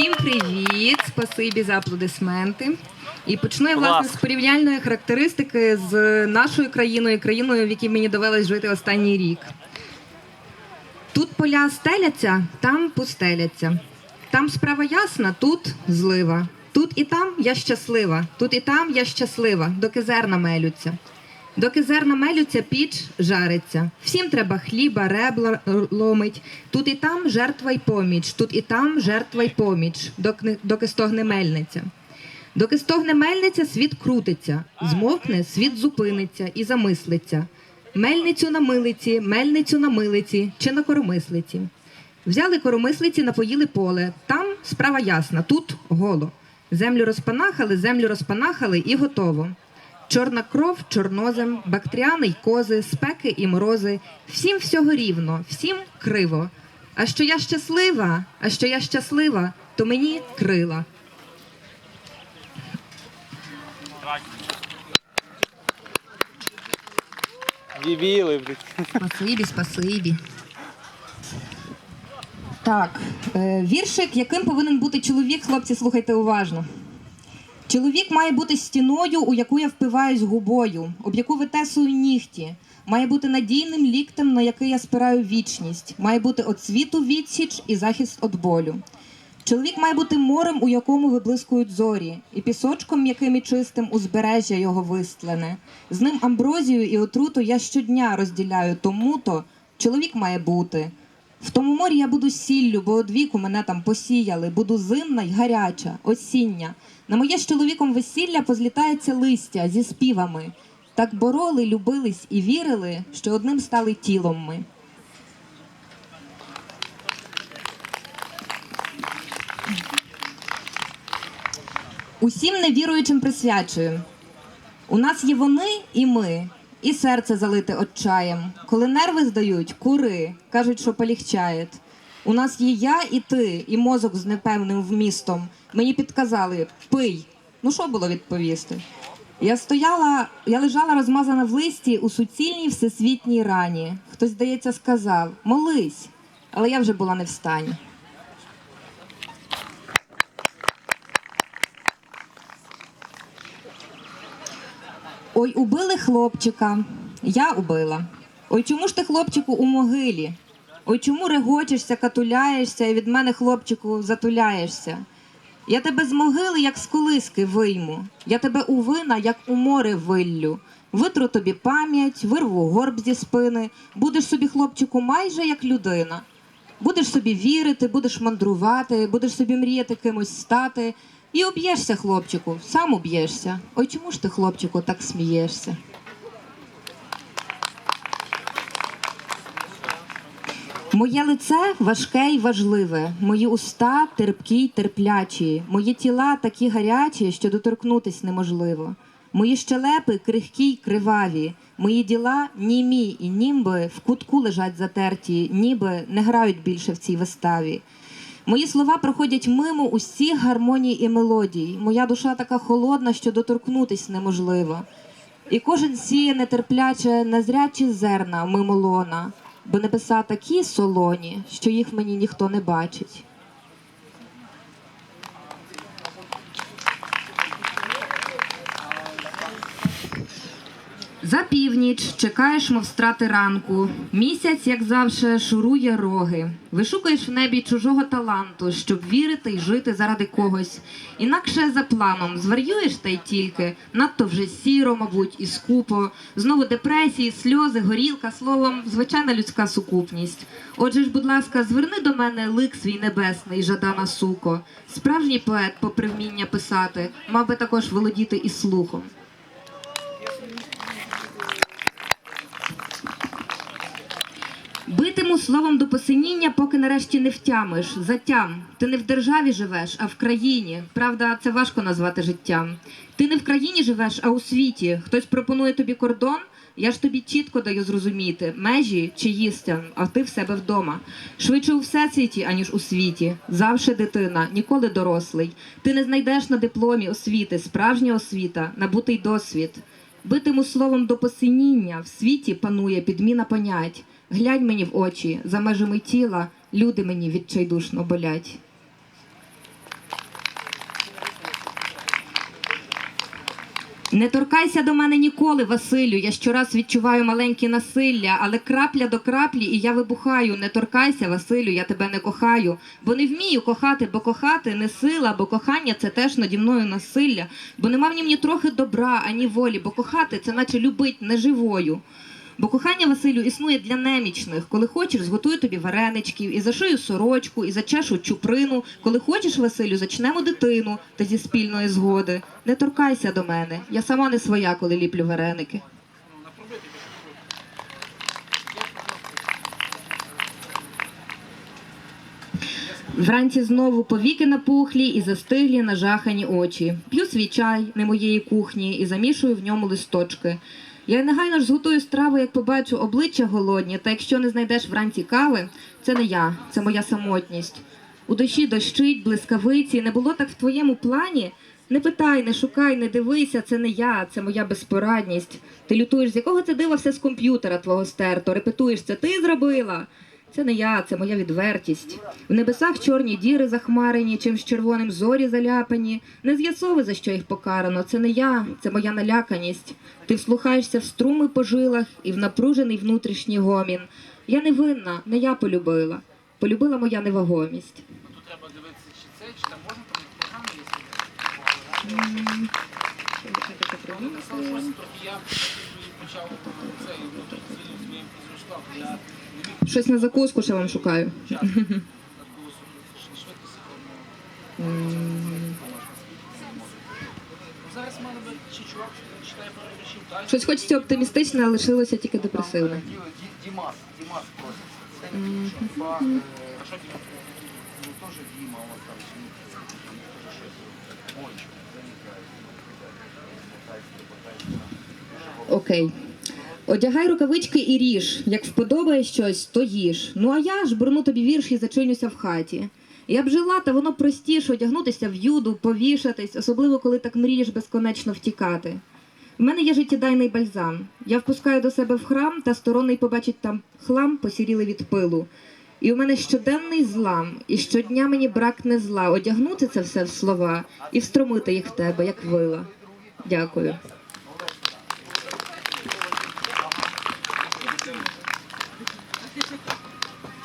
Всім привіт! Спасибі за аплодисменти. І почну я власне з порівняльної характеристики з нашою країною, країною, в якій мені довелось жити останній рік. Тут поля стеляться, там пустеляться. Там справа ясна, тут злива. Тут і там я щаслива, тут і там я щаслива, доки зерна мелються. Доки зерна мелються, піч жариться. Всім треба хліба, ребла ломить. Тут і там жертва й поміч, тут і там жертва й поміч, доки, стогне мельниця. Доки стогне мельниця, світ крутиться, змовкне, світ зупиниться і замислиться. Мельницю на милиці, мельницю на милиці чи на коромислиці. Взяли коромислиці, напоїли поле. Там справа ясна, тут голо. Землю розпанахали, землю розпанахали і готово. Чорна кров, чорнозем, бактріани й кози, спеки і морози. Всім всього рівно, всім криво. А що я щаслива, а що я щаслива, то мені крила. Дебіли, блядь. Спасибі, спасибі. Так, е, віршик, яким повинен бути чоловік, хлопці, слухайте уважно. Чоловік має бути стіною, у яку я впиваюсь губою, об яку витесую нігті. Має бути надійним ліктем, на який я спираю вічність. Має бути от світу відсіч і захист від болю. Чоловік має бути морем, у якому виблискують зорі, і пісочком м'яким і чистим узбережжя його вистлене. З ним амброзію і отруту я щодня розділяю, тому то чоловік має бути. В тому морі я буду сіллю, бо од віку мене там посіяли, буду зимна й гаряча, осіння. На моє з чоловіком весілля позлітається листя зі співами. Так бороли, любились і вірили, що одним стали тілом ми. Усім невіруючим присвячую. У нас є вони і ми, і серце залите отчаєм. Коли нерви здають, кури, кажуть, що полегчає. У нас є я і ти, і мозок з непевним вмістом. Мені підказали пий. Ну що було відповісти? Я стояла, я лежала розмазана в листі у суцільній всесвітній рані. Хтось, здається, сказав: молись, але я вже була не в стані. Ой, убили хлопчика, я убила. Ой, чому ж ти, хлопчику, у могилі? Ой, чому регочешся, катуляєшся, і від мене, хлопчику, затуляєшся? Я тебе з могили, як з колиски, вийму. Я тебе у вина, як у море виллю. Витру тобі пам'ять, вирву горб зі спини. Будеш собі, хлопчику, майже як людина. Будеш собі вірити, будеш мандрувати, будеш собі мріяти кимось стати. І об'єшся, хлопчику, сам об'єшся. Ой, чому ж ти, хлопчику, так смієшся? Моє лице важке й важливе, мої уста терпкі й терплячі, мої тіла такі гарячі, що доторкнутись неможливо. Мої щелепи крихкі й криваві, мої діла німі і німби в кутку лежать затерті, ніби не грають більше в цій виставі. Мої слова проходять мимо усіх гармоній і мелодій. Моя душа така холодна, що доторкнутись неможливо. І кожен сіє нетерпляче незрячі зерна мимо лона, бо небеса такі солоні, що їх мені ніхто не бачить. За північ чекаєш, мов страти ранку. Місяць, як завше, шурує роги. Вишукаєш в небі чужого таланту, щоб вірити й жити заради когось. Інакше за планом зварюєш та й тільки, надто вже сіро, мабуть, і скупо. Знову депресії, сльози, горілка, словом, звичайна людська сукупність. Отже ж, будь ласка, зверни до мене лик свій небесний, жадана суко. Справжній поет, попри вміння писати, мав би також володіти і слухом. Битиму словом до посиніння, поки нарешті не втямиш. Затям. Ти не в державі живеш, а в країні. Правда, це важко назвати життям. Ти не в країні живеш, а у світі. Хтось пропонує тобі кордон. Я ж тобі чітко даю зрозуміти межі чи їстя, а ти в себе вдома. Швидше у всесвіті, аніж у світі. Завше дитина, ніколи дорослий. Ти не знайдеш на дипломі освіти, справжня освіта, набутий досвід. Битиму словом до посиніння в світі панує підміна понять глянь мені в очі, за межами тіла люди мені відчайдушно болять. Не торкайся до мене ніколи, Василю. Я щораз відчуваю маленькі насилля, але крапля до краплі, і я вибухаю. Не торкайся, Василю, я тебе не кохаю, бо не вмію кохати, бо кохати не сила, бо кохання це теж наді мною насилля, бо нема в нім ні трохи добра, ані волі, бо кохати це наче любить неживою. Бо кохання Василю існує для немічних. Коли хочеш, зготую тобі вареничків, і зашию сорочку, і зачешу чуприну. Коли хочеш, Василю, зачнемо дитину та зі спільної згоди. Не торкайся до мене. Я сама не своя, коли ліплю вареники. Вранці знову повіки напухлі і застиглі нажахані очі. П'ю свій чай не моєї кухні і замішую в ньому листочки. Я негайно ж зготую страву, як побачу обличчя голодні, та якщо не знайдеш вранці кави, це не я, це моя самотність. У душі дощить, блискавиці, не було так в твоєму плані. Не питай, не шукай, не дивися, це не я, це моя безпорадність. Ти лютуєш, з якого ти дивився з комп'ютера твого стерто, репетуєш, це ти зробила. Це не я, це моя відвертість. В небесах чорні діри захмарені, чимсь червоним зорі заляпані. Не з'ясовуй, за що їх покарано. Це не я, це моя наляканість. Ти вслухаєшся в струми по жилах і в напружений внутрішній гомін. Я не винна, не я полюбила. Полюбила моя невагомість. Тут треба дивитися, чи це, чи там можна там програми почав це і тут з моїм зростав. Я Щось на закуску ще вам шукаю. Зараз в мене чи чувак читає про далі. Щось хочеться оптимістичне, а лишилося тільки депресивне. Дімас просить. Це не е, А Дімас? Ну от там ні, там теж щось. Ой, що, заникає. Окей. Одягай рукавички і ріж. Як вподобає щось, то їж. Ну а я ж бурну тобі вірш і зачинюся в хаті. Я б жила, та воно простіше одягнутися в юду, повішатись, особливо коли так мрієш безконечно втікати. В мене є життєдайний бальзам. Я впускаю до себе в храм, та сторонний побачить там хлам, посірілий від пилу. І у мене щоденний злам, і щодня мені бракне зла одягнути це все в слова і встромити їх в тебе, як вила. Дякую.